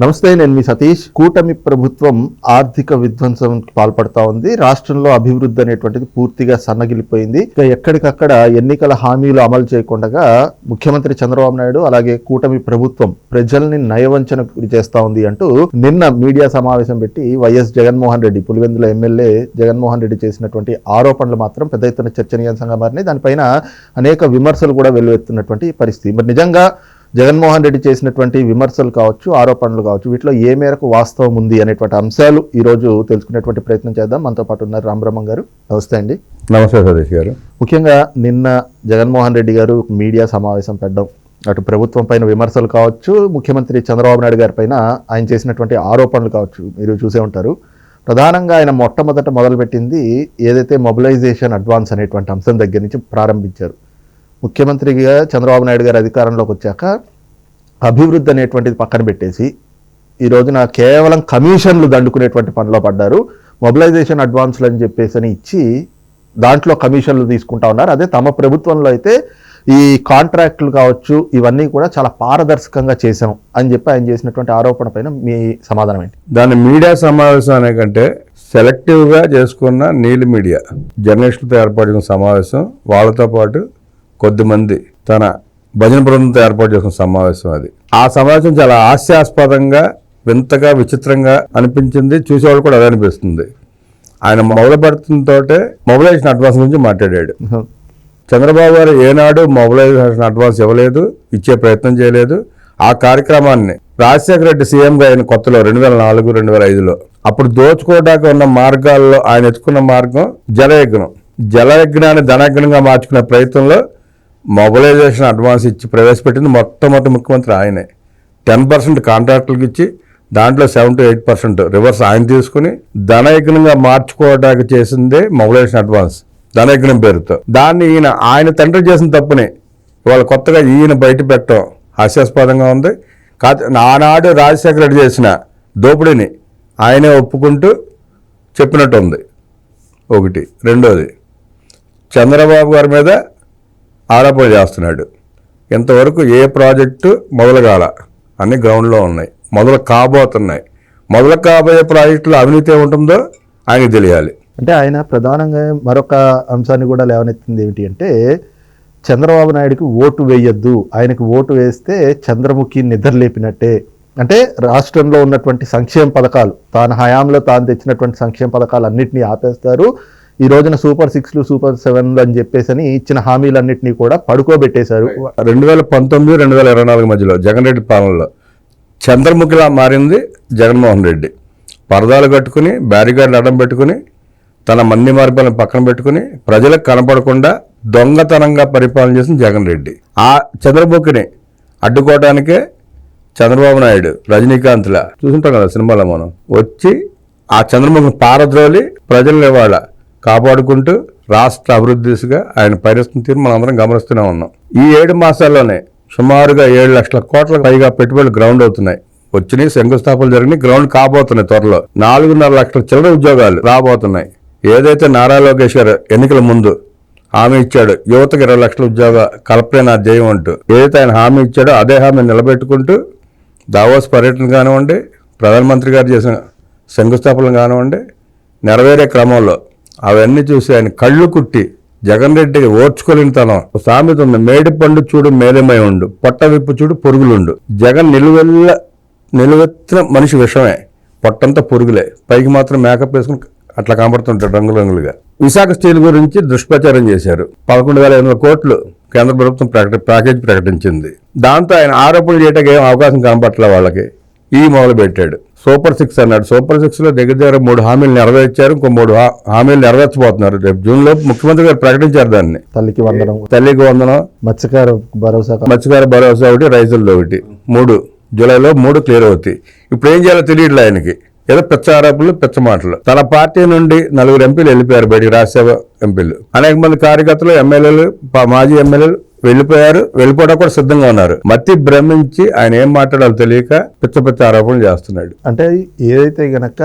నమస్తే నేను మీ సతీష్. కూటమి ప్రభుత్వం ఆర్థిక విధ్వంసం పాల్పడతా ఉంది. రాష్ట్రంలో అభివృద్ధి అనేటువంటిది పూర్తిగా సన్నగిలిపోయింది. ఇక ఎక్కడికక్కడ ఎన్నికల హామీలు అమలు చేయకుండా ముఖ్యమంత్రి చంద్రబాబు నాయుడు అలాగే కూటమి ప్రభుత్వం ప్రజల్ని నయవంచన గురి చేస్తా ఉంది అంటూ నిన్న మీడియా సమావేశం పెట్టి Y S Jaganmohan Reddy Pulivendula MLA Jaganmohan Reddy చేసినటువంటి ఆరోపణలు మాత్రం పెద్ద ఎత్తున చర్చనీయాంశంగా మారినాయి. దానిపైన అనేక విమర్శలు కూడా వెల్లువెత్తున్నటువంటి పరిస్థితి. మరి నిజంగా జగన్మోహన్ రెడ్డి చేసినటువంటి విమర్శలు కావచ్చు ఆరోపణలు కావచ్చు వీటిలో ఏ మేరకు వాస్తవం ఉంది అనేటువంటి అంశాలు ఈ రోజు తెలుసుకునేటువంటి ప్రయత్నం చేద్దాం. మనతో పాటు ఉన్నారు రామబ్రహ్మం గారు. నమస్తే అండి. నమస్తే సతీష్ గారు. ముఖ్యంగా నిన్న జగన్మోహన్ రెడ్డి గారు మీడియా సమావేశం పెట్టడం అటు ప్రభుత్వం పైన విమర్శలు కావచ్చు ముఖ్యమంత్రి చంద్రబాబు నాయుడు గారి పైన ఆయన చేసినటువంటి ఆరోపణలు కావచ్చు మీరు చూసే ఉంటారు. ప్రధానంగా ఆయన మొట్టమొదట మొదలుపెట్టింది ఏదైతే మొబిలైజేషన్ అడ్వాన్స్ అనేటువంటి అంశం దగ్గర నుంచి ప్రారంభించారు. ముఖ్యమంత్రిగా చంద్రబాబు నాయుడు గారు అధికారంలోకి వచ్చాక అభివృద్ధి అనేటువంటిది పక్కన పెట్టేసి ఈ రోజున కేవలం కమిషన్లు దండుకునేటువంటి పనిలో పడ్డారు. మొబిలైజేషన్ అడ్వాన్స్లు అని చెప్పేసి అని ఇచ్చి దాంట్లో కమిషన్లు తీసుకుంటా ఉన్నారు. అదే తమ ప్రభుత్వంలో అయితే ఈ కాంట్రాక్టులు కావచ్చు ఇవన్నీ కూడా చాలా పారదర్శకంగా చేశాం అని చెప్పి ఆయన చేసినటువంటి ఆరోపణ పైన మీ సమాధానం ఏంటి? దాన్ని మీడియా సమావేశం అనే కంటే సెలెక్టివ్గా చేసుకున్న నీలి మీడియా జర్నలిస్టులతో ఏర్పడిన సమావేశం వాళ్ళతో పాటు కొద్దిమంది తన భజన బృందంతో ఏర్పాటు చేసుకున్న సమావేశం అది. ఆ సమావేశం చాలా హాస్యాస్పదంగా వింతగా విచిత్రంగా అనిపించింది. చూసేవాళ్ళు కూడా అదే అనిపిస్తుంది. ఆయన మొదలు పెడుతుంటే మొబిలైజేషన్ అడ్వాన్స్ గురించి మాట్లాడాడు. చంద్రబాబు గారు ఏనాడు మొబిలైజేషన్ అడ్వాన్స్ ఇవ్వలేదు ఇచ్చే ప్రయత్నం చేయలేదు. ఆ కార్యక్రమాన్ని రాజశేఖర రెడ్డి సీఎంగా అయిన కొత్తలో రెండు వేల నాలుగు రెండు వేల ఐదులో. అప్పుడు దోచుకోవడానికి ఉన్న మార్గాల్లో ఆయన ఎత్తుకున్న మార్గం జలయజ్ఞం. జలయజ్ఞాన్ని ధనయజ్ఞంగా మార్చుకునే ప్రయత్నంలో మొబిలైజేషన్ అడ్వాన్స్ ఇచ్చి ప్రవేశపెట్టింది మొట్టమొదటి ముఖ్యమంత్రి ఆయనే. టెన్ పర్సెంట్ కాంట్రాక్టులకు ఇచ్చి దాంట్లో seven to eight percent reverse ఆయన తీసుకుని ధనయజ్ఞంగా మార్చుకోవడానికి చేసిందే మొబిలైజేషన్ అడ్వాన్స్ ధనయజ్ఞం పేరుతో. దాన్ని ఈయన ఆయన తండ్రి చేసిన తప్పుని ఇవాళ కొత్తగా ఈయన బయట పెట్టడం హాస్యాస్పదంగా ఉంది. కాదు ఆనాడు రాజశేఖర రెడ్డి చేసిన దోపిడీని ఆయనే ఒప్పుకుంటూ చెప్పినట్టు ఉంది ఒకటి. రెండోది చంద్రబాబు గారి మీద ఆరోపణ చేస్తున్నాడు. ఇంతవరకు ఏ ప్రాజెక్టు మొదలగాల. అన్ని గ్రౌండ్లో ఉన్నాయి. మొదలు కాబోతున్నాయి. మొదలు కాబోయే ప్రాజెక్టులో అవినీతి ఉంటుందో ఆయనకు తెలియాలి. అంటే ఆయన ప్రధానంగా మరొక అంశాన్ని కూడా లేవనెత్తింది ఏమిటి అంటే చంద్రబాబు నాయుడుకి ఓటు వేయొద్దు. ఆయనకు ఓటు వేస్తే చంద్రముఖి నిద్రలేపినట్టే అంటే రాష్ట్రంలో ఉన్నటువంటి సంక్షేమ పథకాలు తాను హయాంలో తాను తెచ్చినటువంటి సంక్షేమ పథకాలు అన్నింటినీ ఆపేస్తారు. ఈ రోజున సూపర్ సిక్స్లు సూపర్ సెవెన్లు అని చెప్పేసి అని ఇచ్చిన హామీలన్నింటినీ కూడా పడుకోబెట్టేశారు. రెండు వేల పంతొమ్మిది రెండు వేల ఇరవై నాలుగు మధ్యలో జగన్ రెడ్డి పాలనలో చంద్రముఖిలా మారింది జగన్మోహన్ రెడ్డి. పరదాలు కట్టుకుని బ్యారికేడ్లు అడ్డం పెట్టుకుని తన మన్ని మార్గాలను పక్కన పెట్టుకుని ప్రజలకు కనపడకుండా దొంగతనంగా పరిపాలన చేసిన జగన్ రెడ్డి. ఆ చంద్రముఖిని అడ్డుకోవడానికే చంద్రబాబు నాయుడు రజనీకాంత్లా చూసుంటాం కదా సినిమాలో మనం వచ్చి ఆ చంద్రముఖిని పారద్రోలి ప్రజలను ఇవాళ కాపాడుకుంటూ రాష్ట్ర అభివృద్ధి దిశగా ఆయన పరిస్థితిని తీరు మనం అందరం గమనిస్తూనే ఉన్నాం. ఈ ఏడు మాసాల్లోనే సుమారుగా ఏడు లక్షల కోట్ల పైగా పెట్టుబడులు గ్రౌండ్ అవుతున్నాయి. వచ్చినాయి శంకుస్థాపనలు జరిగినాయి గ్రౌండ్ కాబోతున్నాయి త్వరలో. నాలుగున్నర లక్షల చిల్లర ఉద్యోగాలు రాబోతున్నాయి. ఏదైతే నారా లోకేష్ గారు ఎన్నికల ముందు హామీ ఇచ్చాడు యువతకు ఇరవై లక్షల ఉద్యోగ కల్పనే నా ధ్యేయం అంటూ ఏదైతే ఆయన హామీ ఇచ్చాడో అదే హామీ నిలబెట్టుకుంటూ దావోస్ పర్యటన కానివ్వండి ప్రధానమంత్రి గారు చేసిన శంకుస్థాపన కానివ్వండి నెరవేరే క్రమంలో అవన్నీ చూసి ఆయన కళ్ళు కుట్టి జగన్ రెడ్డికి ఓర్చుకోలేని తనం సామెత ఉంది మేడి పండు చూడు మేలమై ఉండు పొట్ట విప్పు చూడు పొరుగులుండు. జగన్ నిలువెల్ల నిలువెత్తిన మనిషి విషమే పొట్టంతా పురుగులే. పైకి మాత్రం మేకప్ వేసుకుని అట్లా కనబడుతుంటాడు రంగురంగులుగా విశాఖ స్టీల్ గురించి దుష్ప్రచారం చేశారు. పదకొండు వేల ఎనిమిది కోట్లు కేంద్ర ప్రభుత్వం ప్రకటి ప్యాకేజ్ ప్రకటించింది. దాంతో ఆయన ఆరోపణలు చేయడానికి ఏం అవకాశం కనపట్ల వాళ్ళకి. ఈ మొదలు పెట్టాడు సూపర్ సిక్స్ అన్నాడు. సూపర్ సిక్స్లో దగ్గర దగ్గర మూడు హామీలు నెరవేర్చారు. ఇంకో మూడు హామీలు నెరవేర్చబోతున్నారు. రేపు జూన్లో ముఖ్యమంత్రి గారు ప్రకటించారు దాన్ని. తల్లికి వందనం. తల్లికి వందనం. మత్స్యకార భరోసా మత్స్యకార భరోసా ఒకటి రైతులది ఒకటి. మూడు జూలైలో మూడు క్లియర్ అవుతాయి. ఇప్పుడు ఏం చేయాలో తెలియట్లే ఆయనకి. ఏదో పిచ్చ ఆరోపణలు పిచ్చ మాటలు. తన పార్టీ నుండి నలుగురు ఎంపీలు వెళ్ళిపోయారు బయటికి రాజ్యసభ ఎంపీలు. అనేక మంది కార్యకర్తలు ఎమ్మెల్యేలు మాజీ ఎమ్మెల్యేలు వెళ్ళిపోయారు వెళ్ళిపోవడం కూడా సిద్ధంగా ఉన్నారు. మతి భ్రమించి ఆయన ఏం మాట్లాడాలో తెలియక పిచ్చ పిచ్చ ఆరోపణలు చేస్తున్నాడు. అంటే ఏదైతే గనక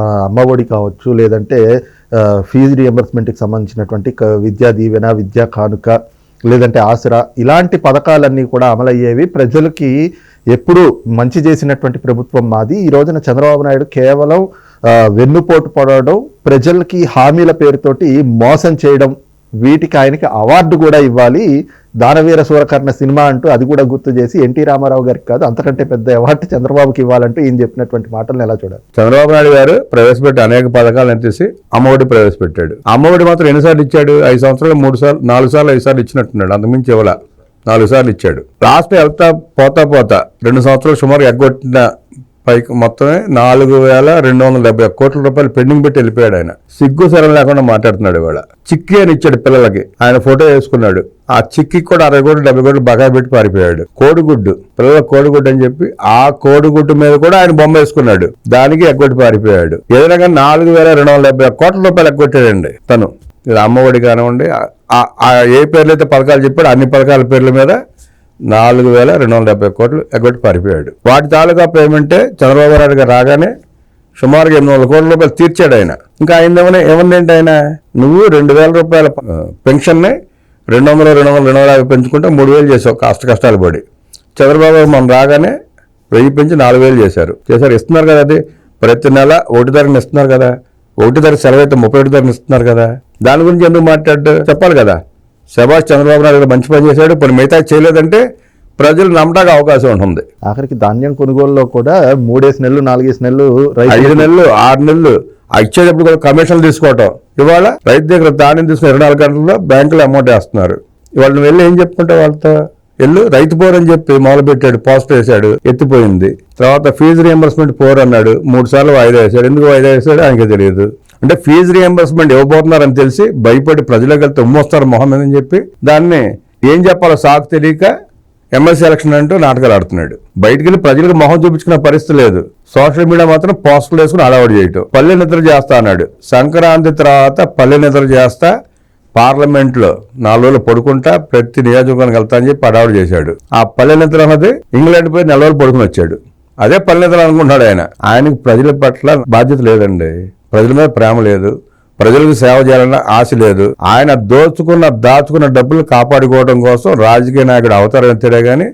అమ్మ అమ్మఒడి కావచ్చు లేదంటే ఫీజు రియంబర్స్మెంట్కి సంబంధించినటువంటి విద్యా దీవెన విద్యా కానుక లేదంటే ఆసరా ఇలాంటి పథకాలన్నీ కూడా అమలయ్యేవి ప్రజలకి ఎప్పుడు మంచి చేసినటువంటి ప్రభుత్వం మాది. ఈ రోజున చంద్రబాబు నాయుడు కేవలం వెన్నుపోటు పడడం ప్రజలకి హామీల పేరుతోటి మోసం చేయడం వీటికి ఆయనకి అవార్డు కూడా ఇవ్వాలి. దానవీర సూరకర్ణ సినిమా అంటూ అది కూడా గుర్తు చేసి ఎన్టీ రామారావు గారికి కాదు అంతకంటే పెద్ద అవార్డు చంద్రబాబుకి ఇవ్వాలంటూ ఈయన చెప్పినటువంటి మాటలను ఎలా చూడాలి? చంద్రబాబు నాయుడు గారు ప్రవేశపెట్టి అనేక పథకాలు ఎంతేసి అమ్మఒడి ప్రవేశపెట్టాడు. అమ్మఒడి మాత్రం ఎన్నిసార్లు ఇచ్చాడు? ఐదు సంవత్సరాలు మూడు సార్లు నాలుగు సార్లు ఐదు సార్లు ఇచ్చినట్టున్నాడు. అంతకుమించి ఇవ్వాల. నాలుగు సార్లు ఇచ్చాడు. లాస్ట్ వెళ్తా పోతా పోతా రెండు సంవత్సరాలు సుమారు ఎగ్గొట్టిన పైకి మొత్తమే నాలుగు వేల రెండు వందల డెబ్బై ఒక్క కోట్ల రూపాయలు పెండింగ్ పెట్టి వెళ్ళిపోయాడు ఆయన. సిగ్గు సరం లేకుండా మాట్లాడుతున్నాడు ఇవాళ. చిక్కి అని ఇచ్చాడు పిల్లలకి. ఆయన ఫోటో వేసుకున్నాడు. ఆ చిక్కి కూడా అరవై కోట్లు డెబ్బై కోట్లు బకాయి పెట్టి పారిపోయాడు. కోడిగుడ్డు. పిల్లల కోడిగుడ్డు అని చెప్పి ఆ కోడిగుడ్డు మీద కూడా ఆయన బొమ్మ వేసుకున్నాడు. దానికి ఎగ్గొట్టి పారిపోయాడు. ఏదైనా నాలుగు వేల రెండు వందల డెబ్బై ఒక్క కోట్ల రూపాయలు ఎగ్గొట్టాడండి తను. ఇది అమ్మఒడి కానివ్వండి ఆ- ఆ ఏ పేర్లు అయితే పథకాలు చెప్పాడు అన్ని పథకాల పేర్ల మీద నాలుగు వేల రెండు వందల డెబ్బై కోట్లు ఎగ్గొట్టి పారిపోయాడు. వాటి తాలూకా పేమెంటే చంద్రబాబు నాయుడు గారు రాగానే సుమారుగా ఎనిమిది వందల కోట్ల రూపాయలు తీర్చాడు ఆయన. ఇంకా ఆయన ఏమైనా ఏమందేంటి ఆయన? నువ్వు రెండు వేల రూపాయల పెన్షన్ని రెండు వందలు రెండు వందలు రెండు వందల యాభై పెంచుకుంటే మూడు వేలు చేసావు కష్ట కష్టాలు పడి. చంద్రబాబు మనం రాగానే వెయ్యి పెంచి నాలుగు వేలు చేశారు. చేశారు ఇస్తున్నారు కదా అది. ప్రతి నెల ఒకటి ధరని ఇస్తున్నారు కదా. ఒకటి ధర సెలవు అయితే ముప్పై ఒకటి ధరని ఇస్తున్నారు కదా. దాని గురించి ఎందుకు మాట్లాడు చెప్పాలి కదా. శభాష్ చంద్రబాబు నాయుడు గారు మంచి పని చేశాడు ఇప్పుడు మిగతా చేయలేదంటే ప్రజలు నమ్మడానికి అవకాశం ఉంటుంది ఆఖరికి ధాన్యం కొనుగోలులో కూడా మూడేసి నెలలు నాలుగేసి నెలలు ఐదు నెలలు ఆరు నెలలు ఇచ్చేటప్పుడు కూడా కమిషన్లు తీసుకోవటం. ఇవాళ రైతు దగ్గర ధాన్యం తీసుకుని ఇరవై నాలుగు గంటల్లో బ్యాంకులో అమౌంట్ వేస్తున్నారు. ఇవాళ నువ్వు వెళ్ళి ఏం చెప్పుకుంటావు వాళ్ళతో? వెళ్ళు రైతు పోర్ అని చెప్పి మొదలు పెట్టాడు పోస్ట్ వేశాడు ఎత్తిపోయింది. తర్వాత ఫీజు రియంబర్స్మెంట్ పోర్ అన్నాడు మూడు సార్లు వాయిదా వేశాడు. ఎందుకు వాయిదా వేశాడు ఆయనకి తెలియదు. అంటే ఫీజు రియంబర్స్మెంట్ ఇవ్వబోతున్నారని తెలిసి భయపడి ప్రజలకు వెళ్తే ఉమ్మొస్తారు మొహం అని చెప్పి దాన్ని ఏం చెప్పాలో సాకు తెలియక ఎమ్మెల్సీ ఎలక్షన్ అంటూ నాటకాలు ఆడుతున్నాడు. బయటికి వెళ్ళి ప్రజలకు మొహం చూపించుకునే పరిస్థితి లేదు. సోషల్ మీడియా మాత్రం పోస్టులు వేసుకుని అలవాటు చేయటం. పల్లె నిద్ర చేస్తా అన్నాడు. సంక్రాంతి తర్వాత పల్లె నిద్ర చేస్తా పార్లమెంట్లో నాలుగు రోజులు పడుకుంటా ప్రతి నియోజకవర్గానికి వెళ్తా అని చెప్పి అడావుడు చేశాడు. ఆ పల్లె నిద్ర అన్నది ఇంగ్లాండ్ పోయి నెల రోజులు పడుకుని వచ్చాడు. అదే పల్లె నిద్ర అనుకుంటున్నాడు ఆయన. ఆయనకు ప్రజల పట్ల బాధ్యత లేదండి. ప్రజల మీద ప్రేమ లేదు. ప్రజలకు సేవ చేయాలన్న ఆశ లేదు. ఆయన దోచుకున్న దాచుకున్న డబ్బులు కాపాడుకోవడం కోసం రాజకీయ నాయకుడు అవతారం ఎత్తాడే కానీ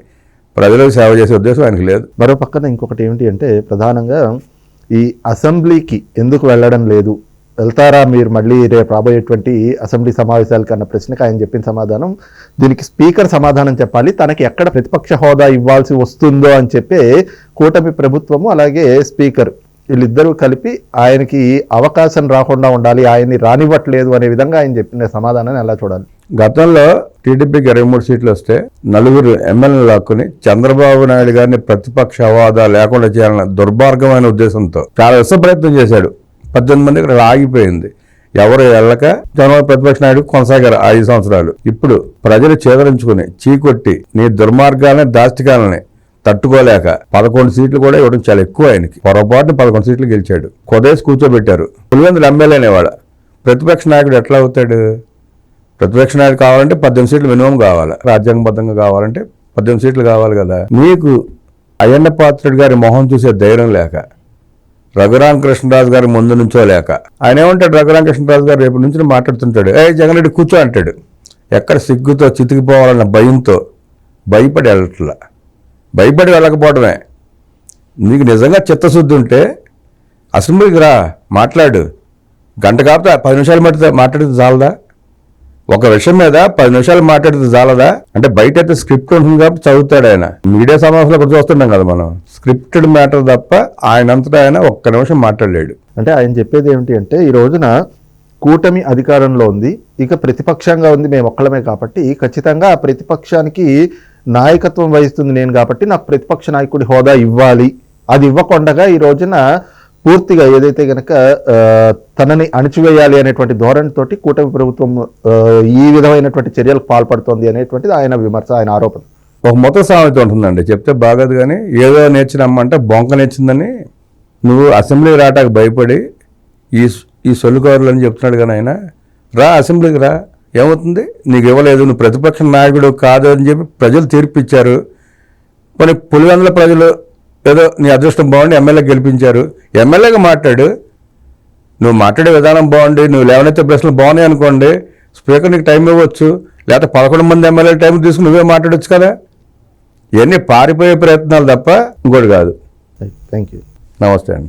ప్రజలకు సేవ చేసే ఉద్దేశం ఆయనకు లేదు. మరో పక్కన ఇంకొకటి ఏమిటి అంటే ప్రధానంగా ఈ అసెంబ్లీకి ఎందుకు వెళ్ళడం లేదు? వెళ్తారా మీరు మళ్ళీ రేపు రాబోయేటువంటి అసెంబ్లీ సమావేశాలకు అన్న ప్రశ్నకు ఆయన చెప్పిన సమాధానం దీనికి స్పీకర్ సమాధానం చెప్పాలి. తనకి ఎక్కడ ప్రతిపక్ష హోదా ఇవ్వాల్సి వస్తుందో అని చెప్పి కూటమి ప్రభుత్వము అలాగే స్పీకర్ వీళ్ళిద్దరూ కలిపి ఆయనకి అవకాశం రాకుండా ఉండాలి ఆయన్ని రానివ్వట్లేదు అనే విధంగా ఆయన చెప్పిన సమాధానాన్ని ఎలా చూడాలి? గతంలో టీడీపీకి ఇరవై మూడు సీట్లు వస్తే నలుగురు ఎమ్మెల్యేలు లాక్కుని చంద్రబాబు నాయుడు గారిని ప్రతిపక్ష హోదా లేకుండా చేయాలన్న దుర్మార్గమైన ఉద్దేశంతో చాలా విశ్వ ప్రయత్నం చేశాడు. పద్దెనిమిది మంది ఇక్కడ ఆగిపోయింది. ఎవరు వెళ్ళక చంద్రబాబు ప్రతిపక్ష నాయుడు కొనసాగారు ఐదు సంవత్సరాలు. ఇప్పుడు ప్రజలు చేదరించుకుని చీకొట్టి నీ దుర్మార్గాలని దాష్టికాలని తట్టుకోలేక పదకొండు సీట్లు కూడా ఇవ్వడం చాలా ఎక్కువ ఆయనకి. పొరపాటున పదకొండు సీట్లు గెలిచాడు. కొదేసి కూర్చోబెట్టారు. పులివెందులు ఎమ్మెల్యే అనేవాడు. ప్రతిపక్ష నాయకుడు ఎట్లా అవుతాడు? ప్రతిపక్ష నాయకుడు కావాలంటే పద్దెనిమిది సీట్లు మినిమం కావాలి. రాజ్యాంగబద్ధంగా కావాలంటే పద్దెనిమిది సీట్లు కావాలి కదా. నీకు అయ్యన్న పాత్రుడు గారి మొహం చూసే ధైర్యం లేక రఘురామ కృష్ణరాజు గారి ముందు నుంచో లేక ఆయన ఏమంటాడు? రఘురామ కృష్ణరాజు గారు రేపు నుంచి మాట్లాడుతుంటాడు. ఏ జగన్ రెడ్డి కూర్చో అంటాడు. ఎక్కడ సిగ్గుతో చితికిపోవాలన్న భయంతో భయపడి వెళ్ళట్లా. భయపడి వెళ్ళకపోవడమే. నీకు నిజంగా చిత్తశుద్ధి ఉంటే అసెంబ్లీకి రా మాట్లాడు. గంట కాకపోతే పది నిమిషాలు మాట్లాడితే మాట్లాడితే చాలదా ఒక విషయం మీద పది నిమిషాలు మాట్లాడితే చాలదా అంటే బయట అయితే స్క్రిప్ట్ ఉంటుంది కాబట్టి చదువుతాడు ఆయన. మీడియా సమావేశంలో కూడా చూస్తున్నాం కదా మనం. స్క్రిప్టెడ్ మ్యాటర్ తప్ప ఆయన అంతటా ఆయన ఒక్క నిమిషం మాట్లాడలేడు. అంటే ఆయన చెప్పేది ఏమిటి అంటే ఈ రోజున కూటమి అధికారంలో ఉంది ఇక ప్రతిపక్షంగా ఉంది మేము ఒక్కలమే కాబట్టి ఖచ్చితంగా ఆ ప్రతిపక్షానికి నాయకత్వం వహిస్తుంది నేను కాబట్టి నాకు ప్రతిపక్ష నాయకుడి హోదా ఇవ్వాలి. అది ఇవ్వకుండగా ఈ రోజున పూర్తిగా ఏదైతే కనుక తనని అణిచివేయాలి అనేటువంటి ధోరణితోటి కూటమి ప్రభుత్వం ఈ విధమైనటువంటి చర్యలకు పాల్పడుతోంది అనేటువంటిది ఆయన విమర్శ ఆయన ఆరోపణ. ఒక మొత్తం సామెత ఉంటుందండి. చెప్తే బాగోదు కానీ ఏదో నేర్చినమ్మంటే బొంక నేర్చిందని నువ్వు అసెంబ్లీ రావటానికి భయపడి ఈ ఈ సొల్లుకోరులు అని చెప్తున్నాడు కానీ ఆయన రా అసెంబ్లీకి రా ఏమవుతుంది? నీకు ఇవ్వలేదు నువ్వు ప్రతిపక్ష నాయకుడు కాదు అని చెప్పి ప్రజలు తీర్పు ఇచ్చారు కొన్ని పులివెందుల ప్రజలు ఏదో నీ అదృష్టం బాగుండి ఎమ్మెల్యే గెలిపించారు. ఎమ్మెల్యేగా మాట్లాడు. నువ్వు మాట్లాడే విధానం బాగుండి నువ్వు లేవనైతే ప్రశ్నలు బాగున్నాయి అనుకోండి స్పీకర్ నీకు టైం ఇవ్వచ్చు. లేకపోతే పదకొండు మంది ఎమ్మెల్యే టైం తీసుకుని నువ్వే మాట్లాడొచ్చు కదా. ఇవన్నీ పారిపోయే ప్రయత్నాలు తప్ప ఇంకోటి కాదు. థ్యాంక్ యూ నమస్తే అండి.